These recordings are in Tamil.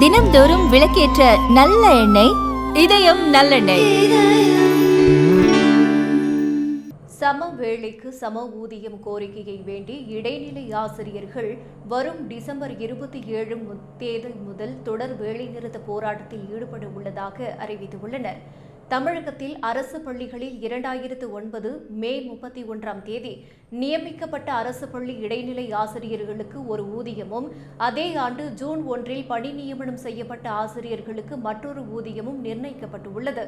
தினம்தோறும் விளக்கேற்ற நல்ல எண்ணெய் இதயம் நல்லெண்ணெய். சம வேளைக்கு சம ஊதியம் கோரிக்கையை வேண்டி இடைநிலை ஆசிரியர்கள் வரும் டிசம்பர் இருபத்தி ஏழு தேதி முதல் தொடர் வேலைநிறுத்த போராட்டத்தில் ஈடுபட உள்ளதாக அறிவித்துள்ளனர். தமிழகத்தில் அரசு பள்ளிகளில் இரண்டாயிரத்து ஒன்பது மே முப்பத்தி ஒன்றாம் தேதி நியமிக்கப்பட்ட அரசு பள்ளி இடைநிலை ஆசிரியர்களுக்கு ஒரு ஊதியமும் அதே ஆண்டு ஜூன் ஒன்றில் பணி நியமனம் செய்யப்பட்ட ஆசிரியர்களுக்கு மற்றொரு ஊதியமும் நிர்ணயிக்கப்பட்டுள்ளது.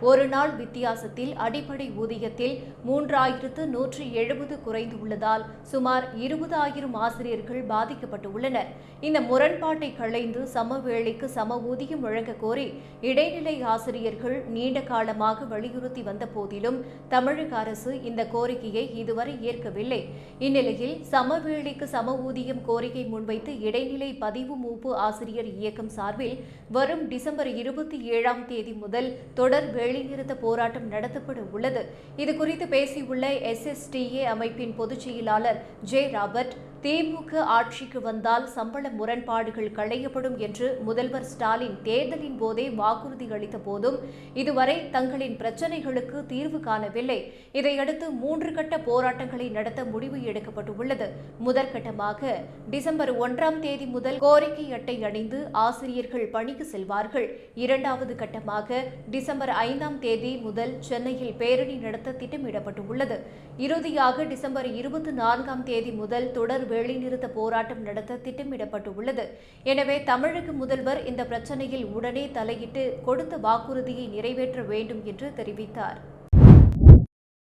ஒரு நாள் வித்தியாசத்தில் அடிப்படை ஊதியத்தில் மூன்றாயிரத்து நூற்றி எழுபது குறைந்துள்ளதால் சுமார் இருபதாயிரம் ஆசிரியர்கள் பாதிக்கப்பட்டுள்ளனர். இந்த முரண்பாட்டை களைந்து சம வேளைக்கு சம ஊதியம் வழங்க கோரி இடைநிலை ஆசிரியர்கள் நீண்ட காலமாக வலியுறுத்தி வந்த போதிலும் தமிழக அரசு இந்த கோரிக்கையை இதுவரை ஏற்கவில்லை. இந்நிலையில் சம வேளைக்கு சம ஊதியம் கோரிக்கை முன்வைத்து இடைநிலை பதிவு மூப்பு ஆசிரியர் இயக்கம் சார்பில் வரும் டிசம்பர் இருபத்தி ஏழாம் தேதி முதல் தொடர் வேலைநிறுத்த போராட்டம் நடத்தப்பட உள்ளது. இதுகுறித்து பேசியுள்ள எஸ்எஸ்டிஏ அமைப்பின் பொதுச் செயலாளர் ஜே ராபர்ட் திமுக ஆட்சிக்கு வந்தால் சம்பள முரண்பாடுகள் களையப்படும் என்று முதல்வர் ஸ்டாலின் தேர்தலின் போதே வாக்குறுதி அளித்த போதும் இதுவரை தங்களின் பிரச்சினைகளுக்கு தீர்வு காணவில்லை. இதையடுத்து மூன்று கட்ட போராட்டங்களை நடத்த முடிவு எடுக்கப்பட்டுள்ளது. முதற்கட்டமாக டிசம்பர் ஒன்றாம் தேதி முதல் கோரிக்கை அட்டை அணிந்து ஆசிரியர்கள் பணிக்கு செல்வார்கள். இரண்டாவது கட்டமாக டிசம்பர் ஐந்தாம் தேதி முதல் சென்னையில் பேரணி நடத்த திட்டமிடப்பட்டுள்ளது. இறுதியாக டிசம்பர் இருபத்தி நான்காம் தேதி முதல் தொடர் வேலைநிறுத்த போராட்டம் நடத்த திட்டமிடப்பட்டுள்ளது. எனவே தமிழக முதல்வர் இந்த பிரச்சனையில் உடனே தலையிட்டு கொடுத்த வாக்குறுதியை நிறைவேற்ற வேண்டும் என்று தெரிவித்தார்.